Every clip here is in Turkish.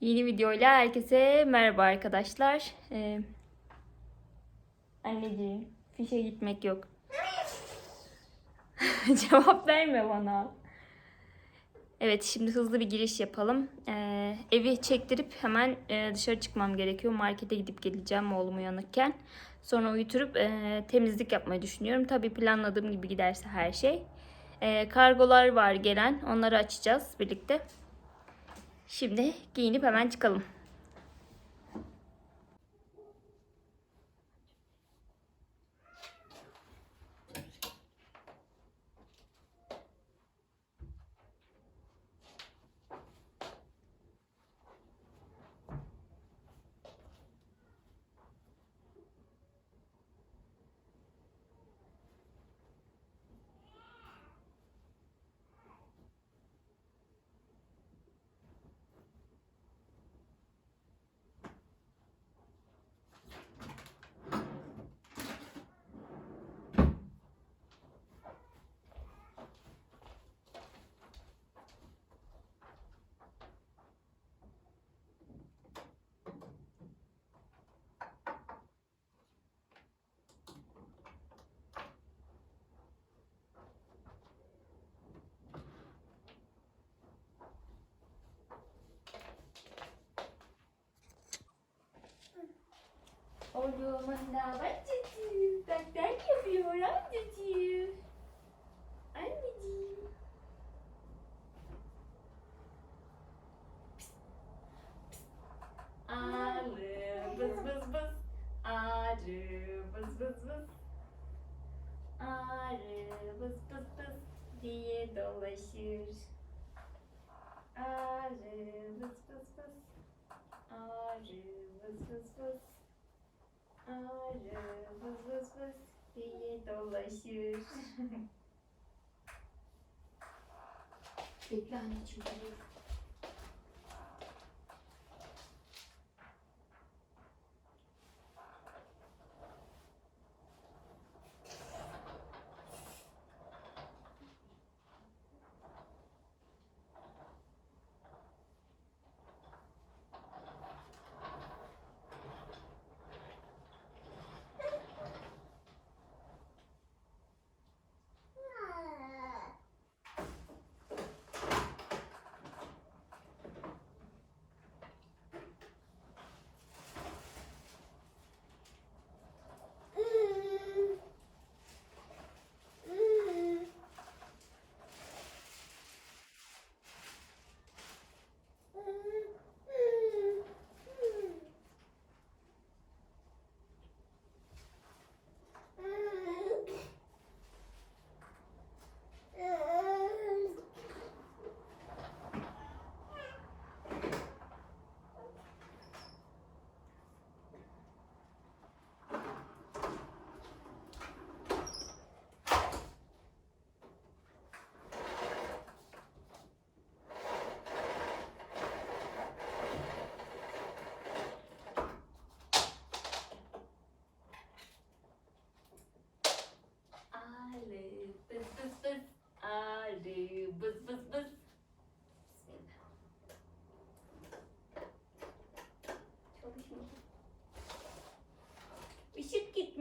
Yeni videoyla herkese merhaba arkadaşlar. Ee, anneciğim fişe gitmek yok. Cevap verme bana. Evet şimdi hızlı bir giriş yapalım. Ee, evi çektirip hemen e, dışarı çıkmam gerekiyor. Markete gidip geleceğim oğlum uyanıkken. Sonra uyuturup e, temizlik yapmayı düşünüyorum. Tabii planladığım gibi giderse her şey. E, kargolar var gelen. Onları açacağız birlikte. Şimdi giyinip hemen çıkalım. Oğlum anda anneciğim. Bak ben yapıyorum anneciğim. Dolaşır. Bekle anneciğim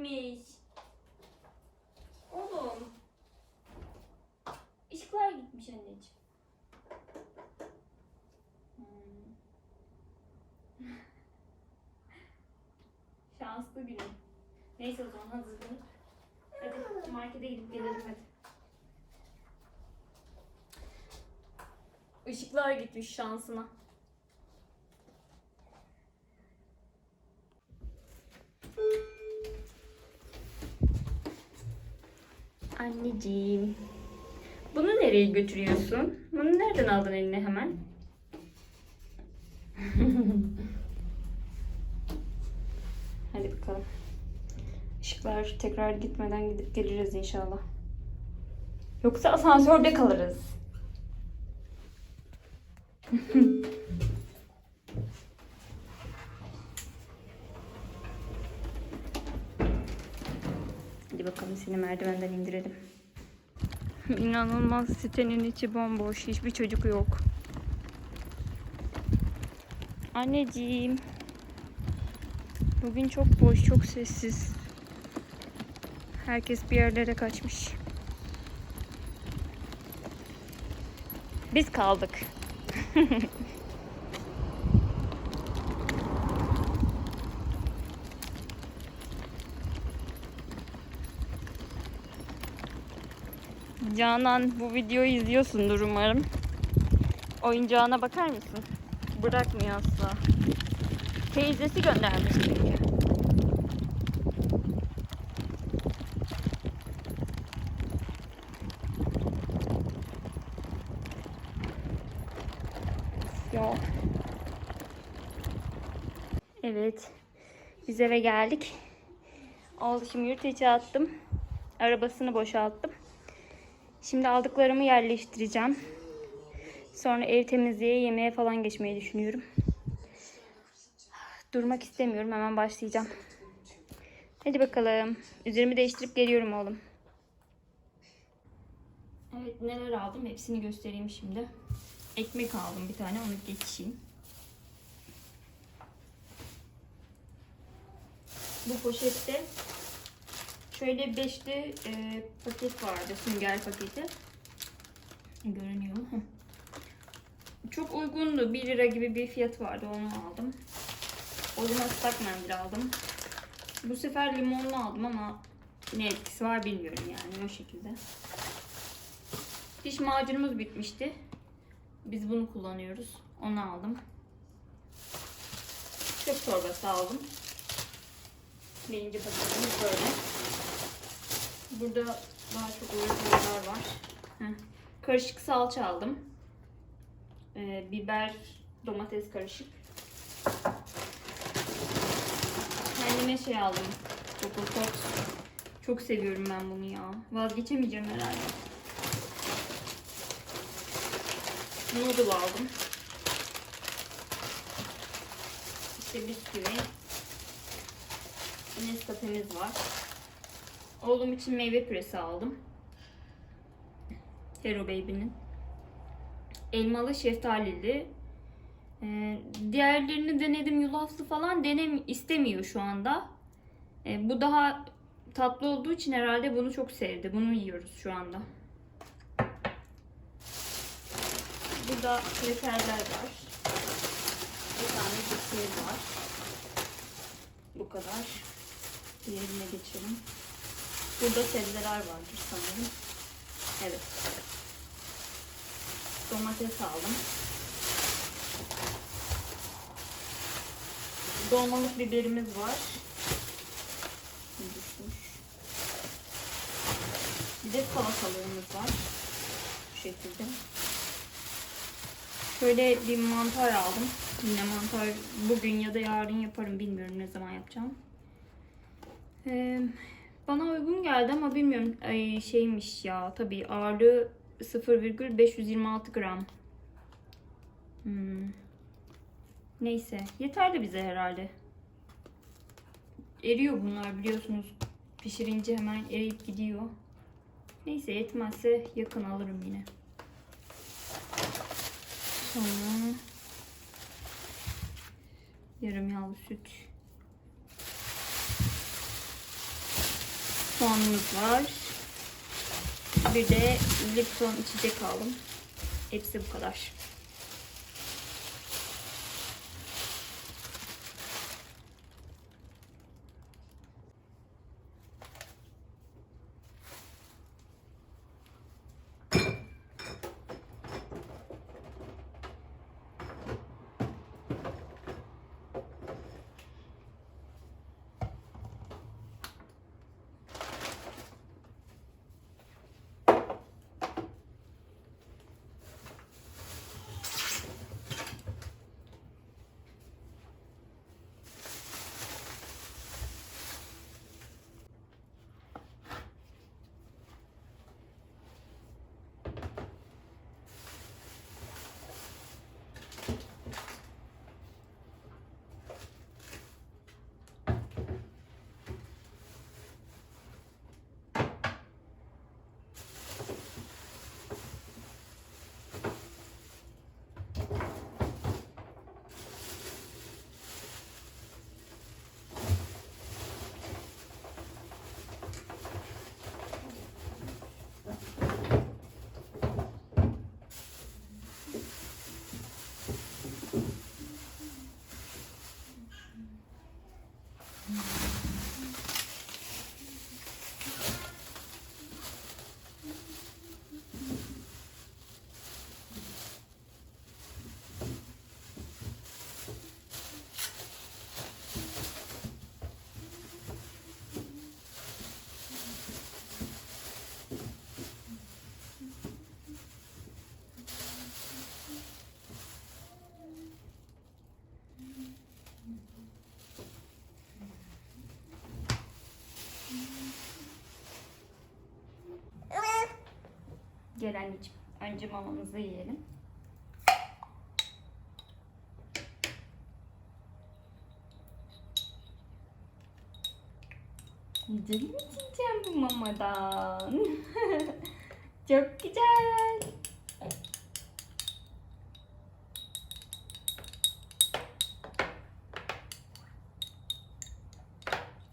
gitmiş. Oğlum. Işıklar gitmiş anneciğim. Hmm. Şanslı günüm. Neyse o zaman hazırlanıp Hadi markete gidip gelelim hadi. Işıklar gitmiş şansına. Anneciğim. Bunu nereye götürüyorsun? Bunu nereden aldın eline hemen? Hadi bakalım. Işıklar tekrar gitmeden gidip geliriz inşallah. Yoksa asansörde kalırız. Hadi bakalım seni merdivenden indirelim. İnanılmaz sitenin içi bomboş. Hiçbir çocuk yok. Anneciğim. Bugün çok boş, çok sessiz. Herkes bir yerlere kaçmış. Biz kaldık. Canan bu videoyu izliyorsundur umarım. Oyuncağına bakar mısın? Bırakmıyor asla. Teyzesi göndermiş çünkü. Evet. Biz eve geldik. Şimdi yurt attım. Arabasını boşalttım. Şimdi aldıklarımı yerleştireceğim. Sonra ev temizliğe, yemeğe falan geçmeyi düşünüyorum. Durmak istemiyorum. Hemen başlayacağım. Hadi bakalım. Üzerimi değiştirip geliyorum oğlum. Evet neler aldım hepsini göstereyim şimdi. Ekmek aldım bir tane onu geçeyim. Bu poşette şöyle beşli e, paket vardı sünger paketi. Görünüyor mu? Çok uygundu. 1 lira gibi bir fiyat vardı. Onu aldım. Oğluma ıslak mendil aldım. Bu sefer limonlu aldım ama ne etkisi var bilmiyorum yani o şekilde. Diş macunumuz bitmişti. Biz bunu kullanıyoruz. Onu aldım. Çöp torbası aldım. Birinci paketimiz böyle. Burada daha çok uyuşturucular var. Heh. Karışık salça aldım. Ee, biber, domates karışık. Kendime şey aldım. Coco Pot. Çok seviyorum ben bunu ya. Vazgeçemeyeceğim herhalde. Noodle aldım. İşte bisküvi. Nescafe'miz var. Oğlum için meyve püresi aldım. Hero Baby'nin. Elmalı şeftalili. Ee, diğerlerini denedim yulaflı falan denem istemiyor şu anda. Ee, bu daha tatlı olduğu için herhalde bunu çok sevdi. Bunu yiyoruz şu anda. Burada krekerler var. Bir tane cipsimiz var. Bu kadar. Diğerine geçelim. Burada sebzeler vardır sanırım. Evet. Domates aldım. Dolmalık biberimiz var. Düşmüş. Bir de salatalığımız var. Bu şekilde. Şöyle bir mantar aldım. Yine mantar bugün ya da yarın yaparım. Bilmiyorum ne zaman yapacağım. Ee, bana uygun geldi ama bilmiyorum Ay, şeymiş ya tabii ağırlığı 0,526 gram. Hmm. Neyse yeterli bize herhalde. Eriyor bunlar biliyorsunuz. Pişirince hemen eriyip gidiyor. Neyse yetmezse yakın alırım yine. Sonra yarım yağlı süt. Soğanımız var. Bir de Lipton içecek aldım. Hepsi bu kadar. Gel. Önce mamamızı yiyelim. Mi içeceğim bu mamadan? Çok güzel.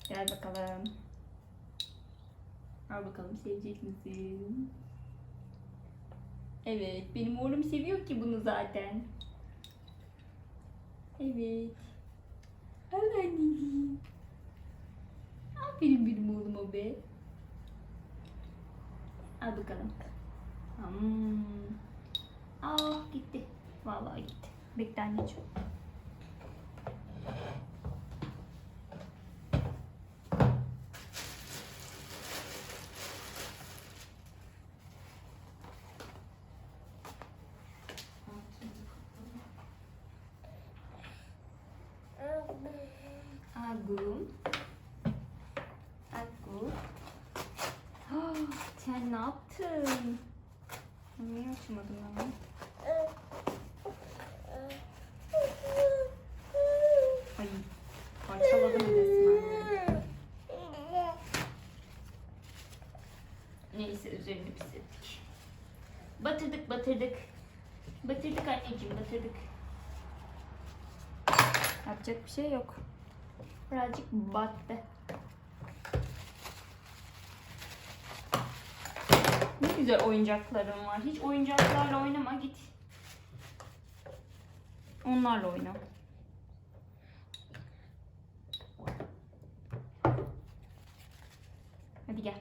Gel bakalım. Al bakalım sevecek misin? Evet, benim oğlum seviyor ki bunu zaten. Evet. Al anneciğim. Aferin benim oğluma be. Al bakalım. Hmm. Ah gitti. Vallahi gitti. Bekle anneciğim. Sen ne yaptın? Niye açmadın ama? Ay, parçaladım resmen. Neyse üzerini pislettik. Batırdık batırdık. Batırdık anneciğim batırdık. Yapacak bir şey yok. Birazcık battı. Ne güzel oyuncaklarım var. Hiç oyuncaklarla oynama git. Onlarla oyna. Hadi gel.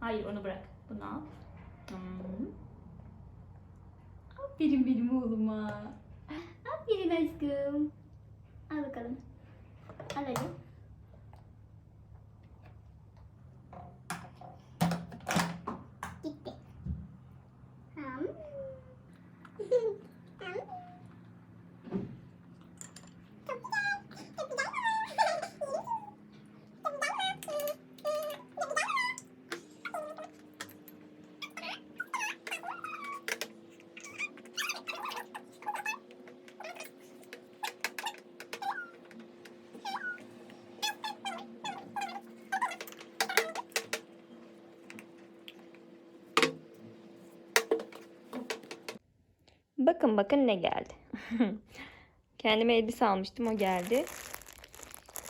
Hayır onu bırak. Bunu al. Hmm. Aferin benim oğluma. Aferin aşkım. Al bakalım. Al hadi. Gitti. Ham. Bakın bakın ne geldi. Kendime elbise almıştım o geldi.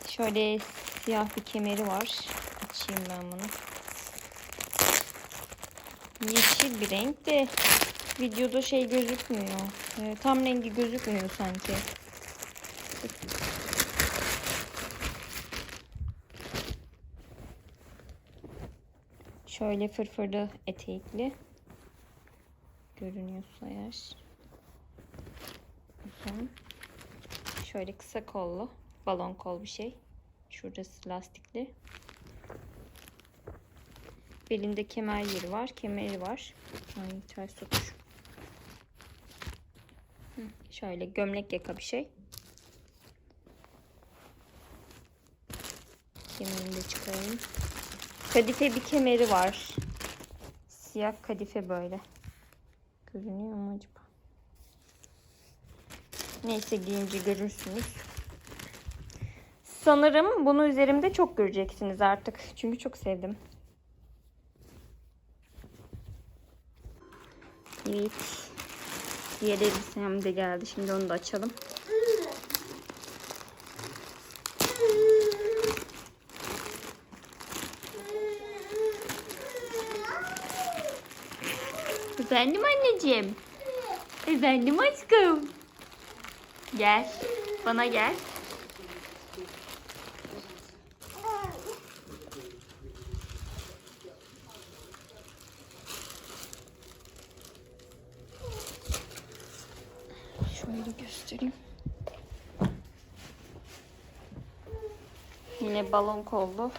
Şöyle siyah bir kemeri var. Açayım ben bunu. Yeşil bir renk de videoda şey gözükmüyor. Ee, tam rengi gözükmüyor sanki. Şöyle fırfırlı etekli. Görünüyorsa eğer. Uzun. Şöyle kısa kollu. Balon kol bir şey. Şurası lastikli. Belinde kemer yeri var. Kemeri var. Ay ters tutuş. Hı, Şöyle gömlek yaka bir şey. Kemerini de çıkarayım. Kadife bir kemeri var. Siyah kadife böyle. Görünüyor mu acaba? Neyse giyince görürsünüz. Sanırım bunu üzerimde çok göreceksiniz artık. Çünkü çok sevdim. Evet. Diğer elbisem de geldi. Şimdi onu da açalım. Efendim anneciğim. Efendim aşkım. Gel. Bana gel. Şöyle göstereyim. Yine balon kollu.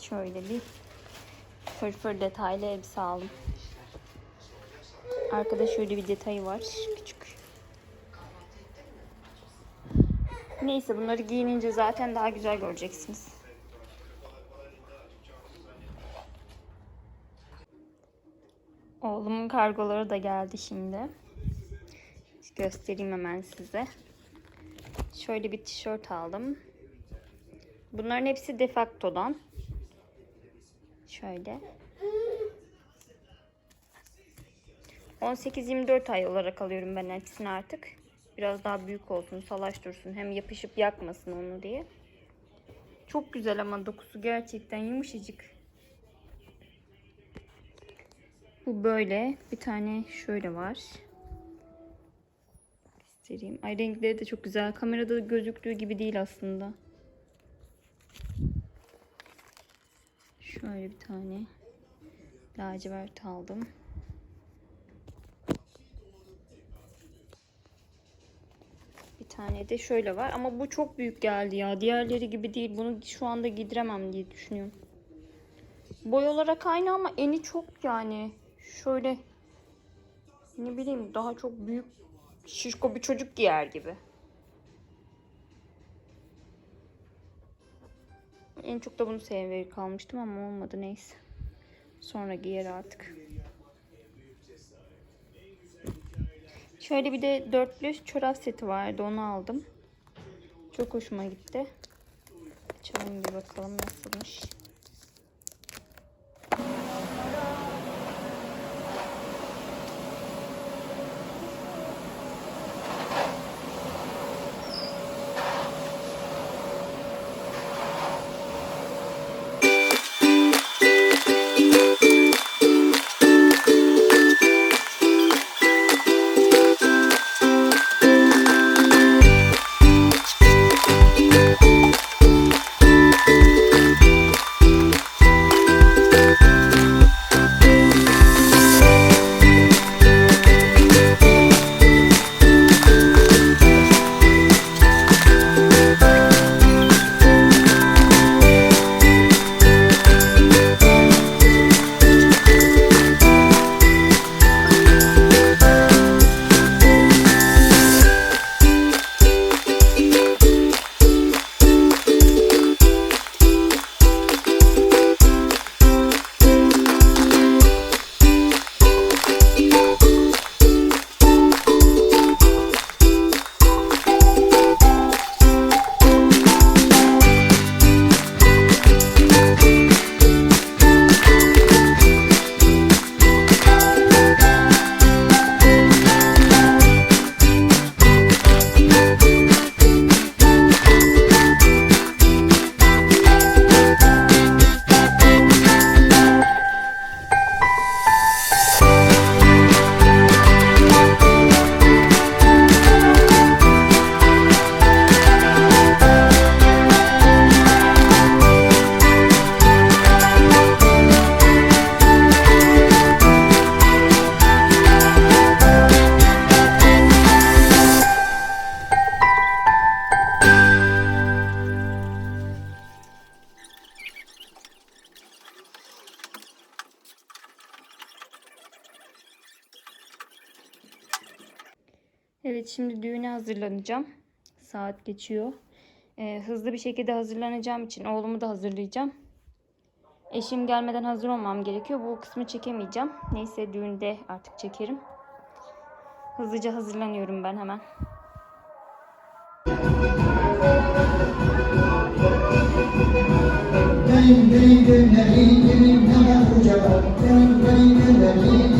Şöyle bir fırfır detaylı elbise aldım. Arkada şöyle bir detayı var. Küçük. Neyse bunları giyinince zaten daha güzel göreceksiniz. kargoları da geldi şimdi. Göstereyim hemen size. Şöyle bir tişört aldım. Bunların hepsi defaktodan. Şöyle. 18-24 ay olarak alıyorum ben hepsini artık. Biraz daha büyük olsun, salaş dursun. Hem yapışıp yakmasın onu diye. Çok güzel ama dokusu gerçekten yumuşacık. Bu böyle. Bir tane şöyle var. Göstereyim. Ay renkleri de çok güzel. Kamerada gözüktüğü gibi değil aslında. Şöyle bir tane lacivert aldım. Tane de şöyle var ama bu çok büyük geldi ya. Diğerleri gibi değil. Bunu şu anda giydiremem diye düşünüyorum. Boy olarak aynı ama eni çok yani. Şöyle ne bileyim daha çok büyük şişko bir çocuk giyer gibi. En çok da bunu sevmeye kalmıştım ama olmadı neyse. Sonra giyer artık. Şöyle bir de dörtlü çorap seti vardı onu aldım. Çok hoşuma gitti. Açalım bir bakalım nasılmış. Şimdi düğüne hazırlanacağım. Saat geçiyor. Ee, hızlı bir şekilde hazırlanacağım için oğlumu da hazırlayacağım. Eşim gelmeden hazır olmam gerekiyor. Bu kısmı çekemeyeceğim. Neyse düğünde artık çekerim. Hızlıca hazırlanıyorum ben hemen. Benim benim günlerim benim hemen kucağa Benim benim günlerim benim hemen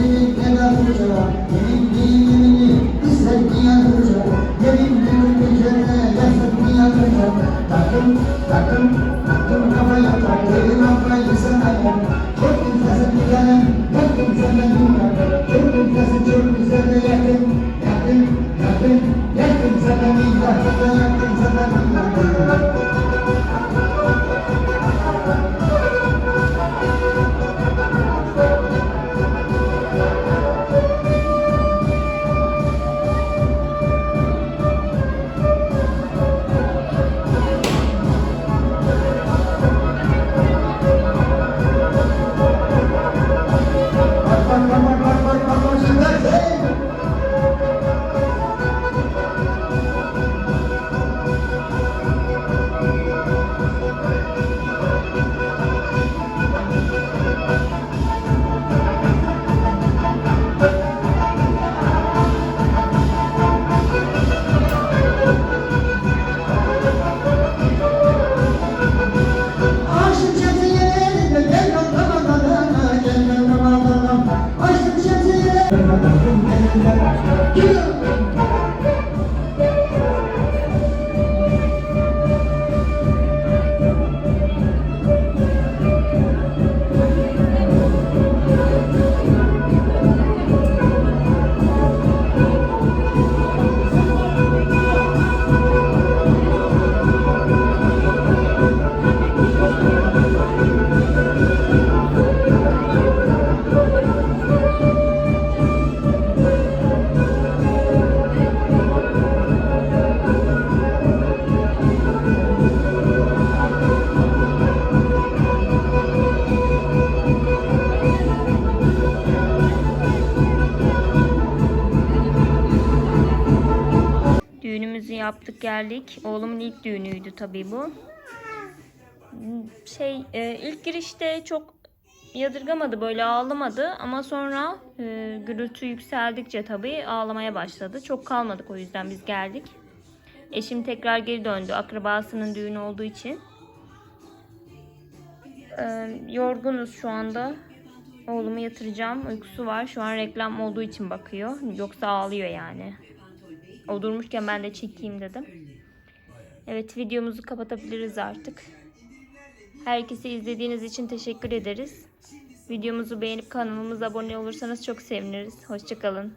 yaptık geldik. Oğlumun ilk düğünüydü tabii bu. Şey e, ilk girişte çok yadırgamadı böyle ağlamadı ama sonra e, gürültü yükseldikçe tabii ağlamaya başladı. Çok kalmadık o yüzden biz geldik. Eşim tekrar geri döndü akrabasının düğünü olduğu için. E, yorgunuz şu anda. Oğlumu yatıracağım. Uykusu var. Şu an reklam olduğu için bakıyor. Yoksa ağlıyor yani. O durmuşken ben de çekeyim dedim. Evet videomuzu kapatabiliriz artık. Herkese izlediğiniz için teşekkür ederiz. Videomuzu beğenip kanalımıza abone olursanız çok seviniriz. Hoşçakalın.